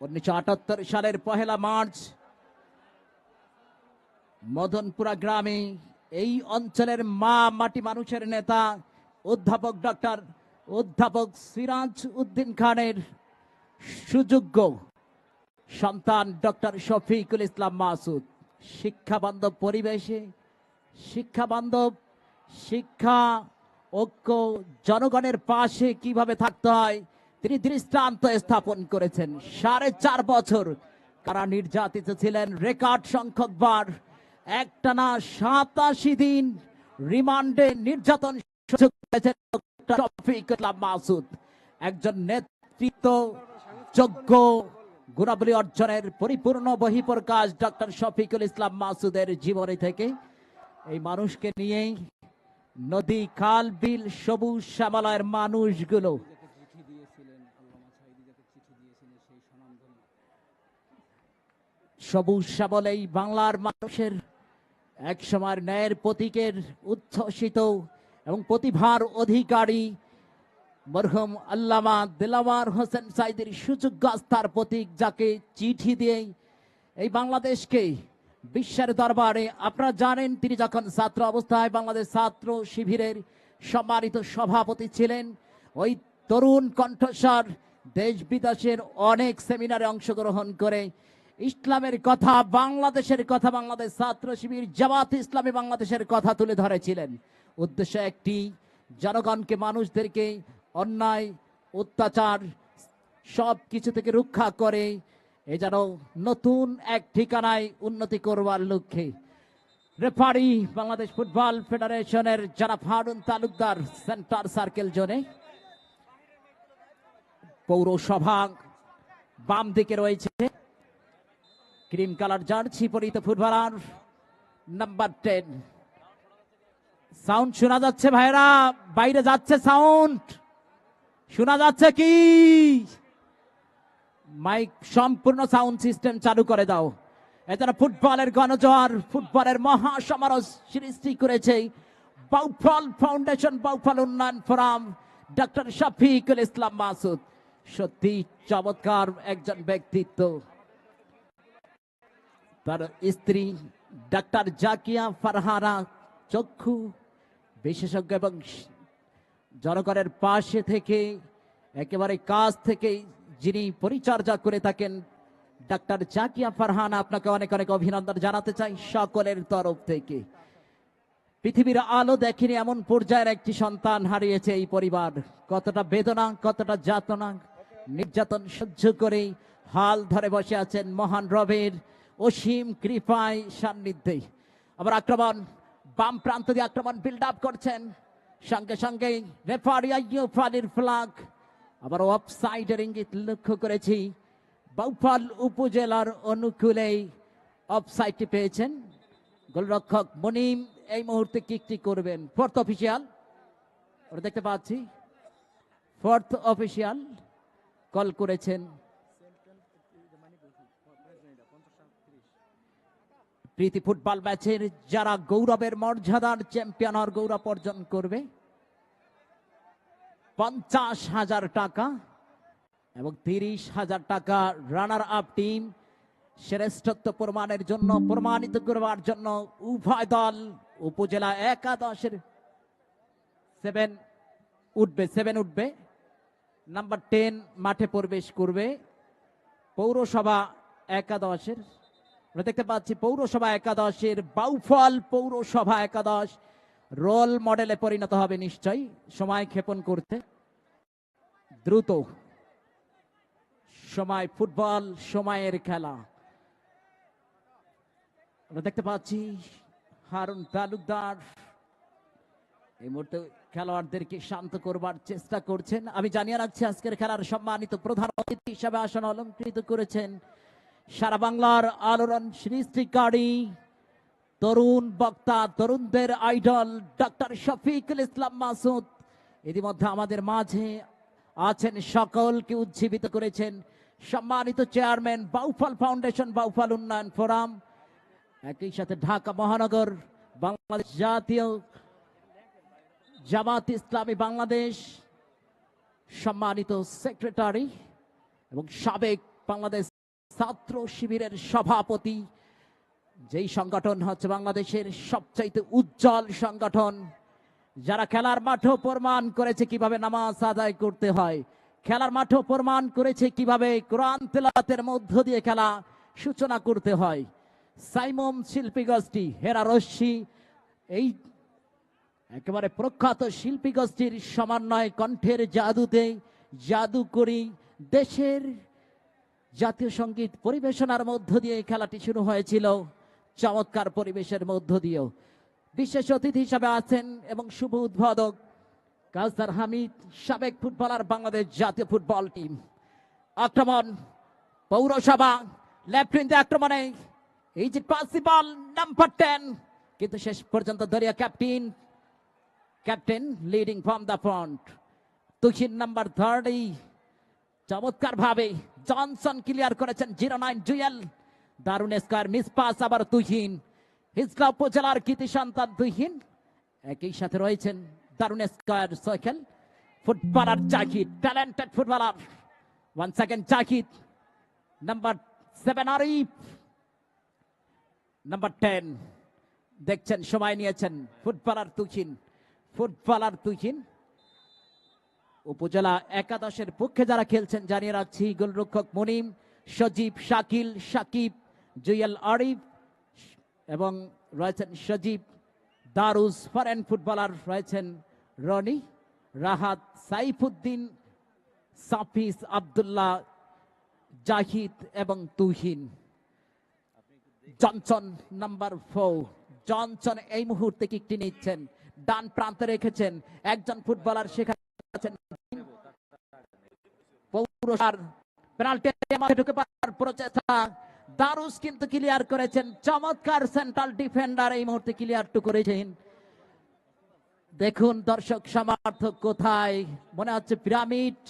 উনিশশো আটাত্তর সালের পহেলা মার্চ, মদনপুরা গ্রামে এই অঞ্চলের মা মাটি মানুষের নেতা অধ্যাপক ডক্টর অধ্যাপক সিরাজ উদ্দিন খানের সুযোগ্য সন্তান ডক্টর শফিকুল ইসলাম মাসুদ। শিক্ষা বান্ধব পরিবেশে শিক্ষা বান্ধব শিক্ষা ঐক্য, জনগণের পাশে কীভাবে থাকতে হয় তিনি দৃষ্টান্ত স্থাপন করেছেন। সাড়ে চার বছর কারা নির্যাতিত ছিলেন, রেকর্ড সংখ্যক বার। একটানা সাতাশি দিন রিমান্ডে নির্যাতন মাসুদ। একজন নেতৃত্ব যোগ্য গুণাবলী অর্জনের পরিপূর্ণ বহিঃপ্রকাশ ডক্টর শফিকুল ইসলাম মাসুদের জীবনী থেকে। এই মানুষকে নিয়েই নদী, খাল, বিল, সবুজ শ্যামালয়ের মানুষগুলো চিঠি দিয়েছিলেন আল্লামা সাইদি যাকে চিঠি দিয়েছিলেন সেই স্বনামধন্য সবুজ এই বাংলার মানুষের এক সময়ের ন্যায়ের প্রতীকের উচ্ছ্বসিত এবং প্রতিভার অধিকারী মরহুম আল্লামা দিলাওয়ার হোসেন সাইদের সুযোগ্য আস্থার প্রতীক যাকে চিঠি দিয়ে এই বাংলাদেশকে বিশ্বের দরবারে, আপনারা জানেন তিনি যখন ছাত্র অবস্থায় বাংলাদেশ ছাত্র শিবিরের সম্মানিত সভাপতি ছিলেন, ওই তরুণ কণ্ঠস্বর দেশ বিদেশের অনেক সেমিনারে অংশগ্রহণ করে ইসলামের কথা, বাংলাদেশের কথা, বাংলাদেশ ছাত্র শিবির জামাত ইসলামী বাংলাদেশের কথা তুলে ধরেছিলেন। উদ্দেশ্য একটি, জনগণকে, মানুষদেরকে অন্যায়, অত্যাচার সব কিছু থেকে রক্ষা করে এ যেন নতুন এক ঠিকানায় উন্নতি করবার লক্ষ্যে। রেফারি, বাংলাদেশ ফুটবল ফেডারেশনের যারা ফারুন তালুকদার সেন্টার সার্কেল জোনে। পৌরসভা বাম দিকে রয়েছে। ক্রিম কালার জার্সি পরিহিত ফুটবলার নাম্বার টেন। সাউন্ড শোনা যাচ্ছে ভাইরা বাইরে যাচ্ছে সাউন্ড। শোনা যাচ্ছে কি? মাইক সম্পূর্ণ সাউন্ড সিস্টেম চালু করে দাও। এছাড়া ফুটবলের গণজোয়ার, ফুটবলের মহাসমারোহ সৃষ্টি করেছে বাউফল ফাউন্ডেশন, বাউফল উন্নয়ন ফোরাম ডক্টর শফিকুল ইসলাম মাসুদ। সত্যি চমৎকার একজন ব্যক্তিত্ব। তার স্ত্রী ডাক্তার জাকিয়া ফারহানা চক্ষু বিশেষজ্ঞ এবং জনগণের পাশে থেকে একেবারে কাছ থেকে যিনি পরিচর্যা করে থাকেন ডাক্তার জাকিয়া ফারহানা আপনাকে অনেক অনেক অভিনন্দন জানাতে চাই সকলের তরফ থেকে পৃথিবীর আলো দেখেনি এমন পর্যায়ের একটি সন্তান হারিয়েছে এই পরিবার। কতটা বেদনা, কতটা যাতনা, নির্যাতন সহ্য করে হাল ধরে বসে আছেন মহান রবের অসীম কৃপায় সান্নিধ্যে। আবার আক্রমণ, বাম প্রান্ত দিয়ে আক্রমণ বিল্ড আপ করছেন। সঙ্গে সঙ্গে রেফারি আইয়ুব আলীর ফ্লাগ আবার অফ সাইডের ইঙ্গিত লক্ষ্য করেছি। বাউফল উপজেলার অনুকূলেই অফ সাইডটি পেয়েছেন। গোলরক্ষক মনিম এই মুহূর্তে কিকটি করবেন। ফোর্থ অফিসিয়াল ওরা দেখতে পাচ্ছি। ফোর্থ অফিসিয়াল কল করেছেন। প্রীতি ফুটবল ম্যাচের যারা গৌরবের মর্যাদার চ্যাম্পিয়ন হওয়ার গৌরব অর্জন করবে। পঞ্চাশ হাজার টাকা এবং তিরিশ হাজার টাকা রানার আপ টিম শ্রেষ্ঠত্ব প্রমাণের জন্য, প্রমাণিত করবার জন্য উভয় দল উপজেলা একাদশের সেভেন উঠবে সেভেন উঠবে। নাম্বার টেন মাঠে প্রবেশ করবে পৌরসভা একাদশের। আমরা দেখতে পাচ্ছি পৌরসভা একাদশের বাউফল পৌরসভা একাদশ। রোল মডেলে পরিণত হবে নিশ্চয়ই। সময় ক্ষেপণ করতে দ্রুত। সময় ফুটবল, সময়ের খেলা। আমরা দেখতে পাচ্ছি হারুন তালুকদার। এই মুহূর্তে খেলোয়াড়দেরকে শান্ত করবার চেষ্টা করছেন। আমি জানিয়ে রাখছি, আজকের খেলার সম্মানিত প্রধান অতিথি হিসাবে আসন অলঙ্কৃত করেছেন সারা বাংলার আলোড়ন সৃষ্টিকারী তরুণ বক্তা, তরুণদের আইডল ডক্টর শফিকুল ইসলাম মাসুদ। ইতিমধ্যে আমাদের মাঝে আছেন সকলকে উজ্জীবিত করেছেন সম্মানিত চেয়ারম্যান বাউফল ফাউন্ডেশন, বাউফল উন্নয়ন ফোরাম। একই সাথে ঢাকা মহানগর, বাংলাদেশ জাতীয় জামাত ইসলামী বাংলাদেশ সম্মানিত সেক্রেটারি এবং সাবেক বাংলাদেশ ছাত্র শিবিরের সভাপতি, যেই সংগঠন হচ্ছে বাংলাদেশের সবচাইতে উজ্জ্বল সংগঠন, যারা খেলার মাঠও প্রমাণ করেছে কীভাবে নামাজ আদায় করতে হয়, খেলার মাঠও প্রমাণ করেছে কীভাবে কোরআন তেলাতের মধ্য দিয়ে খেলা সূচনা করতে হয়। সাইমম শিল্পী গোষ্ঠী, হেরা রশ্মি, এই একেবারে প্রখ্যাত শিল্পী গোষ্ঠীর সমন্বয় কণ্ঠের জাদুতে জাদু করি দেশের জাতীয় সংগীত পরিবেশনার মধ্য দিয়ে খেলাটি শুরু হয়েছিল। চমৎকার পরিবেশের মধ্য দিয়েও। বিশেষ অতিথি হিসাবে আছেন এবং শুভ উদ্বোধক কাজদার হামিদ, সাবেক ফুটবলার বাংলাদেশ জাতীয় ফুটবল টিম। আক্রমণ, পৌরসভা, লেফট উইং আক্রমণে এই যে পসিবল নাম্বার টেন কিন্তু শেষ পর্যন্ত দরিয়া captain captain leading from the front Tuhin number থার্ডই চমৎকার ভাবে জনসন ক্লিয়ার করেছেন জিরো নাইন জুয়েল দারুণ স্কোয়ার, মিস পাস আবার তুহিন। হিজলা উপজেলার কৃতি সন্তান তুহিন। একই সাথে রয়েছেন দারুণ square cycle footballer Zakid talented footballer one second Zakid number seven Arif. Number ten দেখছেন, সময় নিয়েছেন ফুটবলার তুহিন। ফুটবলার তুহিন। উপজেলা একাদশের পক্ষে যারা খেলছেন, জানিয়ে রাখছি, গোলরক্ষক মনিম, সজীব, শাকিল, সাকিব, জুয়েল আরিফ এবং রয়েছেন সজীব, দারুস ফরেন ফুটবলার রয়েছেন রনি, রাহাত সাইফুদ্দিন, সাফিস আবদুল্লাহ, জাহিদ এবং Tuhin. Johnson number four. Johnson এই মুহূর্তে কিকটি নিচ্ছেন? ডান প্রান্তে রেখেছেন একজন ফুটবলার, সেখানে আছেন পৌরসার পেনাল্টি ঢুকে পাওয়ার প্রচেষ্টা। দারুস কিন্তু ক্লিয়ার করেছেন। চমৎকার সেন্ট্রাল ডিফেন্ডার এই মুহূর্তে ক্লিয়ার টু করেছেন। দেখুন দর্শক সমর্থক কোথায়? মনে হচ্ছে পিরামিড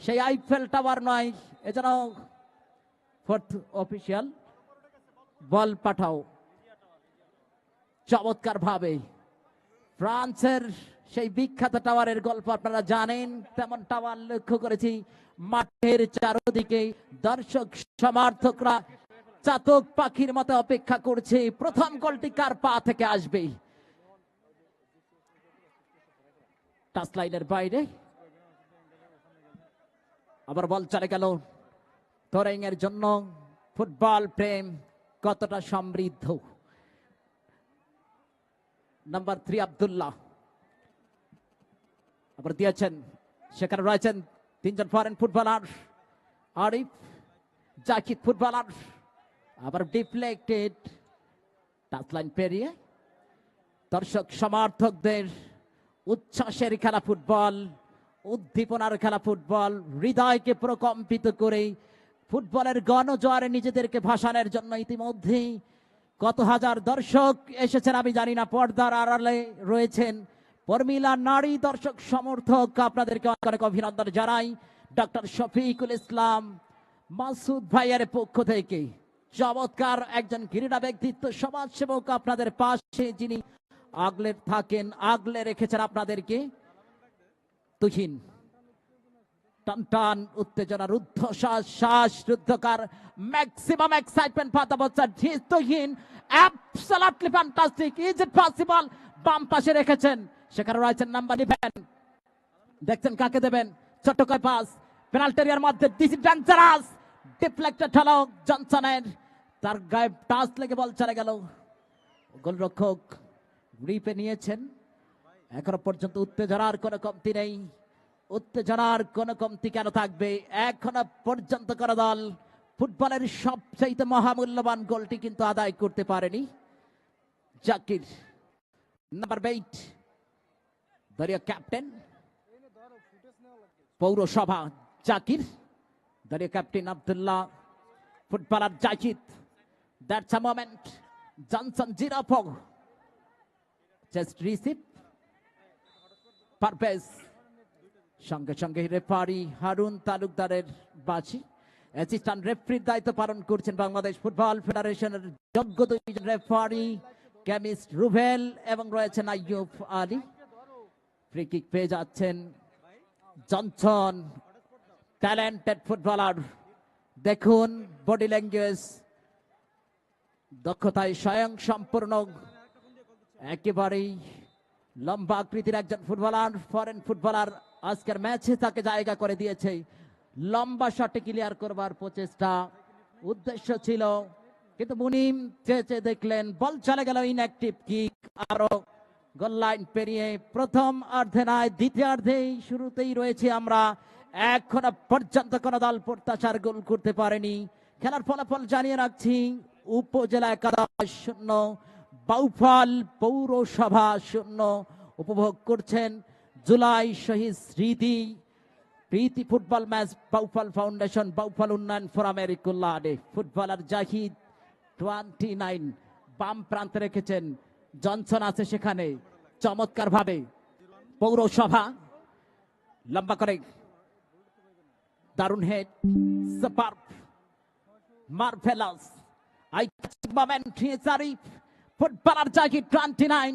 সেই আইফেল টাওয়ার নয়। এজন্য ফোর্থ অফিসিয়াল বল পাঠাও। চমৎকার ভাবে ফ্রান্সের সেই বিখ্যাত টাওয়ারের গল্প আপনারা জানেন, তেমন টাওয়ার লক্ষ্য করেছি। মাঠের চারদিকে দর্শক, সমর্থকরা চাতক পাখির মতো অপেক্ষা করছে। প্রথম গোলটি কার পা থেকে আসবে? টাচ লাইনের বাইরে। আবার বল চলে গেল। তোরেং এর জন্য ফুটবল প্রেম কতটা সমৃদ্ধ। Number three Abdullah. আবার দিয়েছেন সেখানে রয়েছেন তিনজন foreign footballer Arif Zakid footballer আবার ডিফ্লেক্টেড টাচলাইন পেরিয়ে দর্শক সমর্থকদের উচ্ছ্বাসের খেলা ফুটবল উদ্দীপনার খেলা ফুটবল হৃদয়কে প্রকম্পিত করে ফুটবলের গণজোয়ারে নিজেদেরকে ভাসানের জন্য ইতিমধ্যেই কত হাজার দর্শক এসেছেন আমি জানি না পর্দার আড়ালে রয়েছেন পর্মিলা নারী দর্শক সমর্থক, আপনাদেরকে অনেক অভিনন্দন জানাই। ডক্টর শফিকুল ইসলাম মাসুদ ভাইয়ের পক্ষ থেকে। চমৎকার একজন ক্রীড়া ব্যক্তিত্ব, সমাজসেবক আপনাদের পাশে, যিনি আগলে থাকেন, আগলে রেখেছেন আপনাদেরকে। তুহিন, টান টান, উত্তেজনা, রুদ্ধশ্বাস, শ্বাস রুদ্ধকার ম্যাক্সিমাম এক্সাইটমেন্ট পাতা বচ্চা। Tuhin absolutely fantastic is it possible বাম পাশে রেখেছেন সেখানে রয়েছেন নাম্বার নিবেন। দেখছেন কাকে দেবেন? চট্টকয় পাস পেনাল্টেরিয়ার মধ্যে দিস ডেঞ্জারাস ডিফ্লেক্টেড হলো জনসনের তার গায়ে টাচ লেগে বল চলে গেল। গোলরক্ষক গ্রিপে নিয়েছেন। এখনও পর্যন্ত উত্তেজনার কোনো কমতি নেই। উত্তেজনার কোনো কমতি কেন থাকবে? এখনও পর্যন্ত কোনো দল ফুটবলের সবচাইতে মহামূল্যবান গোলটি কিন্তু আদায় করতে পারেনি। জাকির নাম্বার এইট দলীয় ক্যাপ্টেন পৌরসভা জাকির দলীয় captain Abdullah footballer Zakid that's a moment Johnson জিরাফো just receive Parvez সঙ্গে সঙ্গে রেফারি হারুন তালুকদারের বাসি অ্যাসিস্ট্যান্ট রেফারির দায়িত্ব পালন করছেন বাংলাদেশ ফুটবল ফেডারেশনের যোগ্য দুইজন রেফারি কেমিস্ট রুভেল এবং রয়েছেন আইয়ুব আলী ফ্রি কিক পেয়ে যাচ্ছেন জনসন ট্যালেন্টেড ফুটবলার দেখুন বডি ল্যাঙ্গুয়েজ দক্ষতায় স্বয়ং সম্পূর্ণ একেবারেই লম্বা আকৃতির একজন ফুটবলার ফরেন ফুটবলার আজকের ম্যাচে তাকে জায়গা করে দিয়েছে। লম্বা শটে ক্লিয়ার করবার প্রচেষ্টা। উদ্দেশ্য ছিল, কিন্তু মুনিম চেয়ে দেখলেন, বল চলে গেল ইনঅ্যাক্টিভ কিক আরও গোল লাইন পেরিয়ে প্রথম অর্ধে নয় দ্বিতীয়ার্ধেই শুরুতেই রয়েছে আমরা। এখনও পর্যন্ত কোন দল প্রত্যাশার গোল করতে পারেনি। খেলার ফলাফল জানিয়ে রাখছি, উপজেলা একাদশ শূন্য, বাউফল পৌরসভা শূন্য। উপভোগ করছেন জুলাই শহীদ স্মৃতি, প্রীতি football match, Bauphal foundation, Bauphal উন্নয়ন ফোরামের কুল্লাডে ফুটবলার জাহিদ টোয়েন্টি নাইন বাম প্রান্তে রেখেছেন জনসন আছে সেখানে চমৎকার ভাবে পৌরসভা, লম্বা করে দারুণ head super marvellous I moment Arif footballer Zahid twenty nine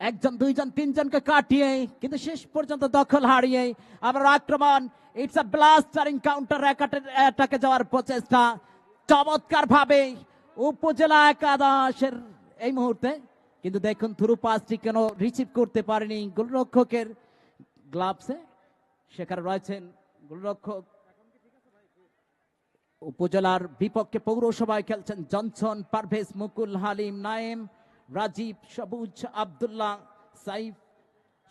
একজন, দুইজন, তিনজনকে কাটিয়ে, কিন্তু শেষ পর্যন্ত দখল হারিয়ে আবার আক্রমণ। ইটস আ ব্লাস্টারিং কাউন্টার অ্যাটাকে যাওয়ার প্রচেষ্টা। চমৎকার ভাবে উপজেলা একাদশের এই মুহূর্তে কিন্তু দেখুন থ্রু পাসটি কেন রিসিভ করতে পারেনি? গোলরক্ষকের গ্লাভসে সেখানে রয়েছেন গোলরক্ষক। উপজেলার বিপক্ষে পৌরসভায় খেলছেন জনসন, পারভেজ মুকুল, হালিম নায়েম, রাজীব সবুজ, আব্দুল্লাহ সাইফ,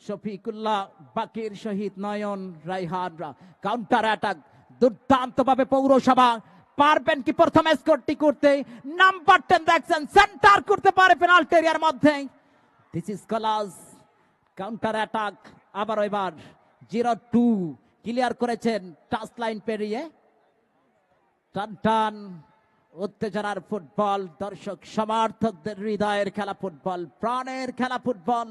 শফিকুল্লাহ, বাকির শহীদ নয়ন, রাইহানরা। কাউন্টার অ্যাটাক দুর্দান্তভাবে পৌরসভা পারবেন কি প্রথম স্কোরটি করতে? নাম্বার টেন দেখছেন সেন্টার করতে পারে পেনাল্টি এরিয়ার মধ্যে। দিস ইজ কলাস কাউন্টার অ্যাটাক আবার এবার জিরো টু ক্লিয়ার করেছেন টাচ লাইন পেরিয়ে। টান টান, উত্তেজনার ফুটবল, দর্শক সমর্থকদের হৃদয়ের খেলা ফুটবল, প্রাণের খেলা ফুটবল,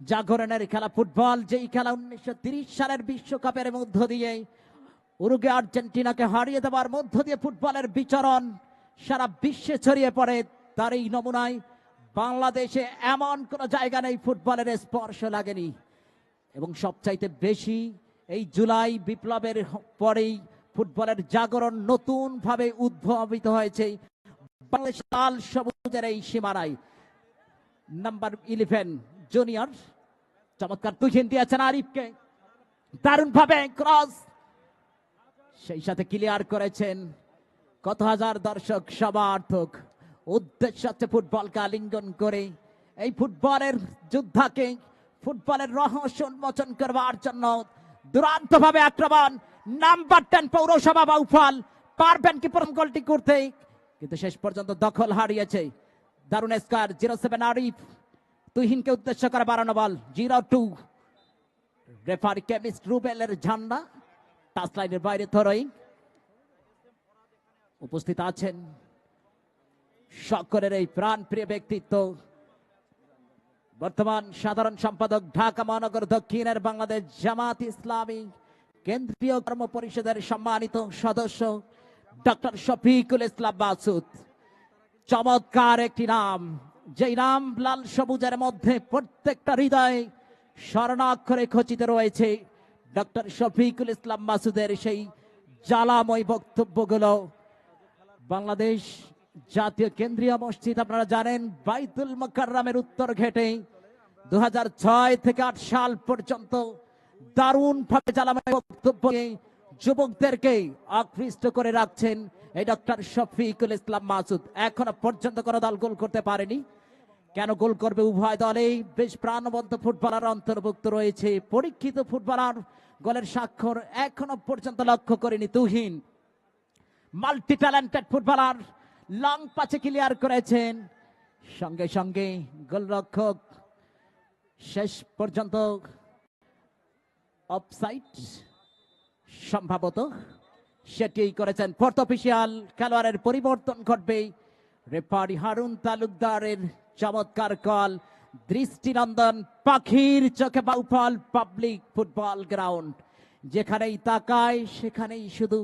জাগরণের খেলা ফুটবল, যেই খেলা উনিশশো সালের বিশ্বকাপের মধ্য দিয়ে উরুগে আর্জেন্টিনাকে হারিয়ে দেওয়ার মধ্য দিয়ে ফুটবলের বিচরণ সারা বিশ্বে ছড়িয়ে পড়ে তার এই নমুনায়। বাংলাদেশে এমন কোনো জায়গা নেই ফুটবলের স্পর্শ লাগেনি। এবং সবচাইতে বেশি এই জুলাই বিপ্লবের পরেই ফুটবলের জাগরণ নতুন ভাবে উদ্ভাবিত হয়েছে। বাংলাদেশ লাল সবুজের এই সীমানায়। নাম্বার ইলেভেন জুনিয়র, চমৎকার তুহিন দিয়েছেন আরিফকে। দারুণ ভাবে ক্রস সেই সাথে ক্লিয়ার করেছেন। কত হাজার দর্শক, সমার্থক। উদ্দেশ্য হচ্ছে ফুটবলকে আলিঙ্গন করে। এই ফুটবলের যোদ্ধাকে ফুটবলের রহস্য উন্মোচন করবার জন্য দুরান্ত ভাবে আক্রমণ। নাম্বার টেন পৌরসভা বাউফল পারবেন কি প্রথম গোলটি করতে? কিন্তু শেষ পর্যন্ত দখল হারিয়েছে। দারুণ স্কার জিরো সেভেন আরিফ। তুহিনকে উদ্দেশ্য করে বাড়ানো ball zero two referee chemist রুবেলের ঝান্ডা। টাচ লাইনের বাইরে থরই উপস্থিত আছেন সকলের এই প্রাণ প্রিয় ব্যক্তিত্ব। বর্তমান সাধারণ সম্পাদক ঢাকা মহানগর দক্ষিণের বাংলাদেশ জামাত ইসলামী কেন্দ্রীয় কর্ম পরিষদের সম্মানিত সদস্য ডক্টর শফিকুল ইসলাম মাসুদ। চমৎকার একটি নাম, যেই নাম লাল সবুজের মধ্যে প্রত্যেকটা হৃদয়ে স্বর্ণাক্ষরে খচিত রয়েছে। ডক্টর শফিকুল ইসলাম মাসুদের সেই জ্বালাময় বক্তব্যগুলো বাংলাদেশ জাতীয় কেন্দ্রীয় মসজিদ, আপনারা জানেন বাইতুল মোকাররামের উত্তর ঘেটে দু থেকে আট সাল পর্যন্ত দারুণ ভাবে জ্বালাময় বক্তব্য যুবকদেরকে আকৃষ্ট করে রাখছেন এই ডক্টর শফিকুল ইসলাম মাসুদ। এখনও পর্যন্ত কোনো দল গোল করতে পারেনি। কেন গোল করবে উভয় দলেই? বেশ প্রাণবন্ত ফুটবলার অন্তর্ভুক্ত রয়েছে। পরীক্ষিত ফুটবলার গোলের স্বাক্ষর এখনও পর্যন্ত লক্ষ্য করেনি Tuhin. Multi talented footballer long পাচে ক্লিয়ার করেছেন। সঙ্গে সঙ্গে গোলরক্ষক, শেষ পর্যন্ত অফসাইড সম্ভবত সেটি করেছেন। ফোর্থ অফিসিয়াল খেলোয়াড়ের পরিবর্তন ঘটবে রেফারি হারুন তালুকদারের চমৎকার কল দৃষ্টিনন্দন পাখির চোখে বাউফল পাবলিক ফুটবল গ্রাউন্ড। যেখানেই তাকায় সেখানেই শুধু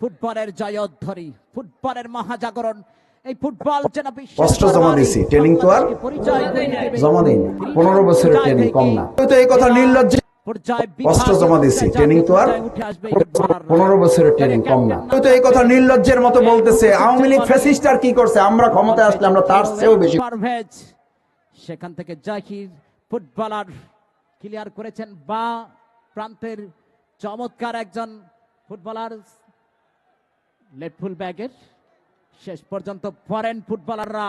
ফুটবলের জয়ধ্বনি ফুটবলের মহাজাগরণ। এই ফুটবল যেন কষ্ট জমা দিছি, ট্রেনিং তো আর। জমা পনেরো বছরের ট্রেনিং কম না। তো এই কথা নির্লজ্জ অস্ত্র জমা জাতীয় ট্রেনিং তো আর। পনেরো বছরের ট্রেনিং কম না। তো এই কথা নির্লজ্জের মতো বলতেছে। আওয়ামী লীগ ফ্যাসিস্ট আর কি করছে? আমরা ক্ষমতায় আসলে আমরা তার চেয়েও বেশি সেখান থেকে জাকির ফুটবলার ক্লিয়ার করেছেন বা প্রান্তের চমৎকার একজন ফুটবলার লেফট ফুল ব্যাগের শেষ পর্যন্ত ফরেন ফুটবলাররা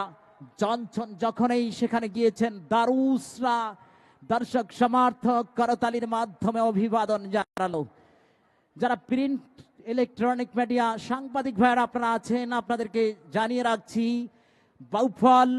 জনসন যখনই সেখানে গিয়েছেন, দারুসরা দর্শক সমর্থক করতালির মাধ্যমে অভিবাদন জানালো। যারা প্রিন্ট ইলেকট্রনিক মিডিয়া সাংবাদিক ভাইয়েরা আপনারা আছেন, আপনাদেরকে জানিয়ে রাখছি, বাউফল